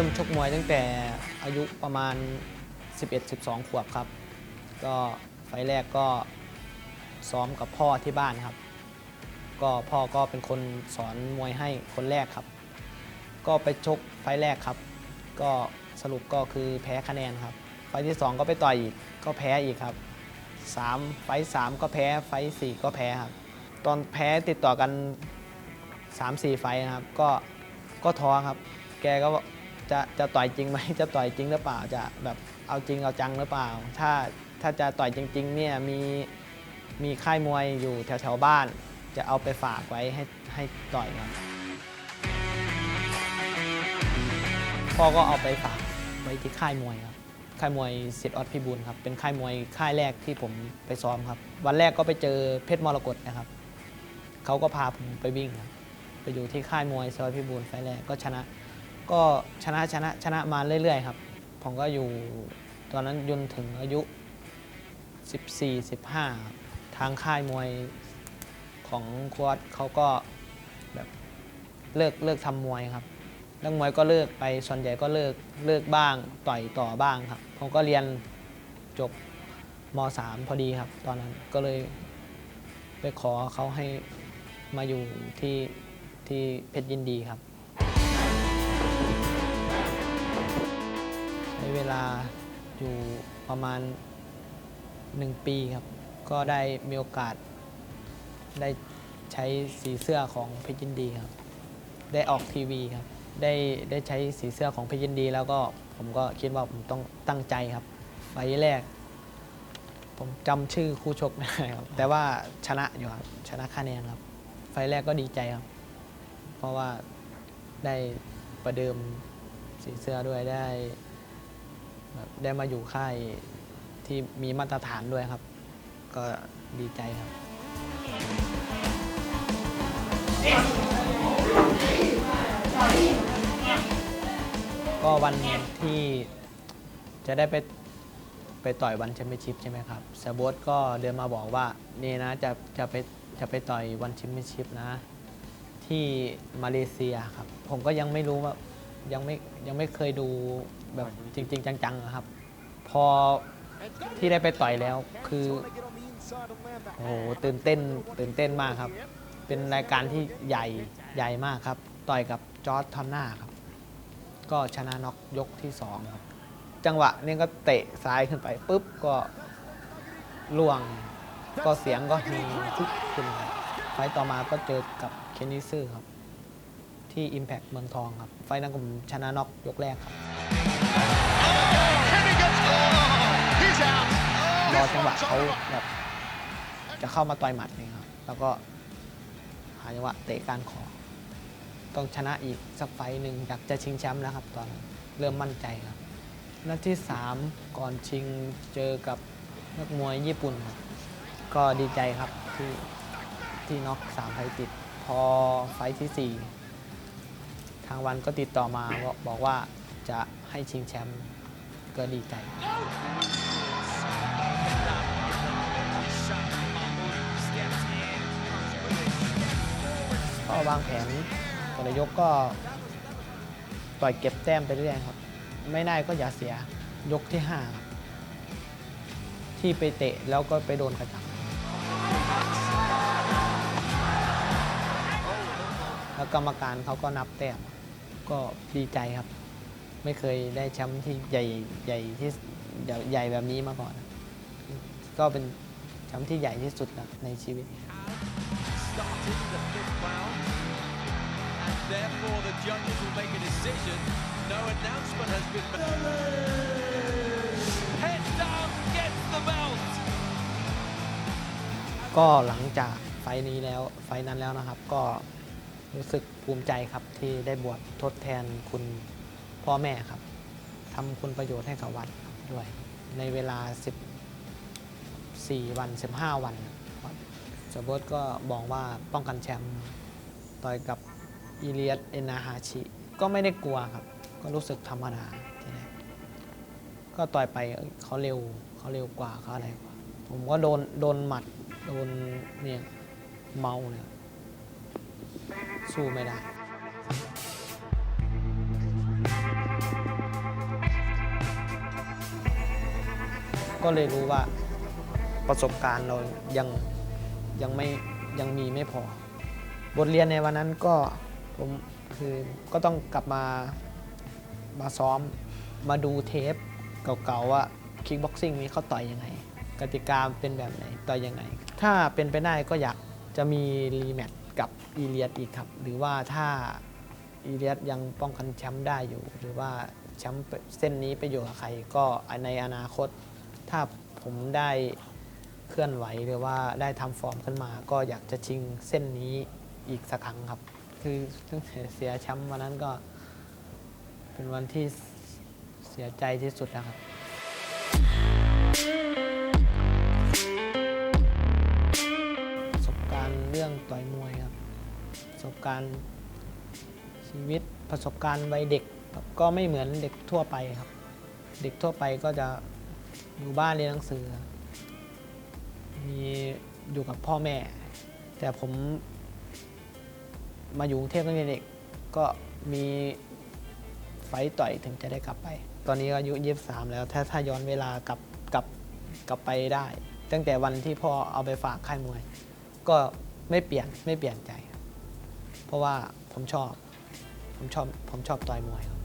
ริ่มชกมวยตั้งแต่อายุประมาณ 11-12 ขวบครับ ก็ไฟแรกก็ซ้อมกับพ่อที่บ้านครับ ก็พ่อก็เป็นคนสอนมวยให้คนแรกครับ ก็ไปชกไฟแรกครับ ก็สรุปก็คือแพ้คะแนนครับ ไฟที่ 2 ก็ไปต่อยอีกก็แพ้อีกครับ 3 ไฟ3ก็แพ้ไฟ4ก็แพ้ครับ ตอนแพ้ติดต่อกัน 3-4 ไฟนะครับ ก็ก็ท้อครับ แกก็ จะจะต่อยจริงไหมจะต่อยจริงหรือเปล่าจะแบบเอาจริงเอาจังหรือเปล่า ถ้าถ้าจะต่อยจริงๆเนี่ยมีมีค่ายมวยอยู่แถวๆบ้าน จะเอาไปฝากไว้ให้ให้ต่อยครับพ่อก็เอาไปฝากไว้ที่ค่ายมวยครับค่ายมวยสิทธิ์ออดพิบูลครับเป็นค่ายมวยค่ายแรกที่ผมไปซ้อมครับ วันแรกก็ไปเจอเพชรมรกตนะครับเขาก็พาผมไปวิ่งครับไปอยู่ที่ค่ายมวยสิทธิ์ออดพิบูลไฟแรกก็ชนะ ก็ชนะชนะชนะมาเรื่อยๆครับ ผมก็อยู่ตอนนั้นยนถึงอายุ 14 15ครับทางค่ายมวยของควอดเขาก็แบบเลิกเลิกทำมวยครับนักมวยก็เลิกไปส่วนใหญ่ก็เลิกเลิกบ้างต่อยต่อบ้างครับ ผมก็เรียนจบม .3 พอดีครับ ตอนนั้นก็เลยไปขอเขาให้มาอยู่ที่ที่เพชรยินดีครับ ใช้เวลาอยู่ประมาณ 1 ปีครับ ก็ได้มีโอกาสได้ใช้สีเสื้อของเพชรยินดีครับ ได้ออกทีวีครับ ได้ได้ใช้สีเสื้อของเพชรยินดี แล้วก็ผมก็คิดว่าผมต้องตั้งใจครับไฟล์แรก ผมจำชื่อคู่ชกไม่ได้ครับ แต่ว่าชนะอยู่ครับ ชนะคะแนนครับ ไฟล์แรกก็ดีใจครับ เพราะว่าได้ประเดิมสีเสื้อด้วยได้ ได้มาอยู่ค่ายที่มีมาตรฐานด้วยครับ ก็ดีใจครับก็วันที่จะได้ไปไปต่อยวันแชมเปี้ยนชิพใช่ไหมครับเซโบสก็เดินมาบอกว่านี่นะจะจะไปจะไปต่อยวันแชมเปี้ยนชิพนะ ที่มาเลเซียครับ ผมก็ยังไม่รู้ว่ายังไม่ยังไม่เคยดู แบบจริง ๆ จังๆอะครับ พอที่ได้ไปต่อยแล้วคือโอ้โหตื่นเต้นตื่นเต้นมากครับ เป็นรายการที่ใหญ่ใหญ่มากครับ ต่อยกับจอร์ดทอนน่าครับ ก็ชนะน็อกยกที่2ครับ จังหวะนี้ก็เตะซ้ายขึ้นไปปุ๊บก็ล่วงก็เสียงก็เฮทุกขึ้นครับไฟต์ต่อมาก็เจอกับเคนนิซื่อครับ ที่ Impact เมืองทองครับ ไฟต์นั้นผมชนะน็อกยกแรกครับ รอจังหวะเขาแบบจะเข้ามาต่อยหมัดนี่ครับ แล้วก็หาจังหวะเตะกานคอต้องชนะอีกสักไฟหนึ่งอยากจะชิงแชมป์แล้วครับ ตอนนั้นเริ่มมั่นใจครับ นัดที่ 3 ก่อนชิงเจอกับนักมวยญี่ปุ่นครับก็ดีใจครับที่ที่น็อกสามไฟติด พอไฟที่ 4 ทางวันก็ติดต่อมาบอกว่าจะ ให้ชิงแชมป์ก็ดีใจ ก็วางแผนแต่ละยกก็ปล่อยเก็บแต้มไปเรื่อยครับ ไม่ได้ก็อย่าเสียยกที่ 5 ครับ ที่ไปเตะแล้วก็ไปโดนกระจับแล้วกรรมการเขาก็นับแต้มก็ดีใจครับ ไม่เคยได้แชมป์ที่ใหญ่ใหญ่ที่ใหญ่แบบนี้มาก่อน ก็เป็นแชมป์ที่ใหญ่ที่สุดในชีวิต started the fifth round. And therefore the judges will make a decision. No announcement has been made. Head down, gets the belt. ก็หลังจากไฟล์นี้แล้วไฟนั้นแล้วนะครับ ก็รู้สึกภูมิใจครับที่ได้บวชทดแทนคุณ พ่อแม่ครับทำคุณประโยชน์ให้กับวัดด้วย ในเวลา 14 วัน 15 วันครับสบดก็บอกว่าป้องกันแชมป์ต่อยกับอีเลียสเอนาฮาชิ ก็ไม่ได้กลัวครับ ก็รู้สึกธรรมดาทีแรกก็ต่อยไปเอ้ยเขาเร็วเขาเร็วกว่าเขาอะไรกว่า ผมก็โดนโดนหมัดโดนเนี่ยเมาเนี่ยสู้ไม่ได้ ก็เลยรู้ว่าประสบการณ์เรายังยังไม่ยังมีไม่พอ บทเรียนในวันนั้นก็ผมคือก็ต้องกลับมามาซ้อมมาดูเทปเก่าๆว่าคิกบ็อกซิ่งนี้เขาต่อยยังไง กติกาเป็นแบบไหนต่อยยังไง ถ้าเป็นไปได้ก็อยากจะมีรีแมตช์กับอีเลียดอีกครับ หรือว่าถ้าอีเลียดยังป้องกันแชมป์ได้อยู่ หรือว่าแชมป์เส้นนี้ไปอยู่กับใครก็ในอนาคต ถ้าผมได้เคลื่อนไหวหรือว่าได้ทำฟอร์มขึ้นมา ก็อยากจะชิงเส้นนี้อีกสักครั้งครับ คือตั้งแต่เสียแชมป์วันนั้นก็ เป็นวันที่เสียใจที่สุดแล้วครับประสบการณ์เรื่องต่อยมวยครับประสบการณ์ชีวิตประสบการณ์วัยเด็กก็ไม่เหมือนเด็กทั่วไปครับ เด็กทั่วไปก็จะ อยู่บ้านเรียนหนังสือ มีอยู่กับพ่อแม่ แต่ผมมาอยู่กรุงเทพตั้งแต่เด็กก็มีไฟต่อยถึงจะได้กลับไป ตอนนี้ก็อายุ23แล้ว ถ้าถ้าย้อนเวลากลับกลับกลับไปได้ ตั้งแต่วันที่พ่อเอาไปฝากค่ายมวย ก็ไม่เปลี่ยนไม่เปลี่ยนใจ เพราะว่าผมชอบ ผมชอบผมชอบต่อยมวยครับ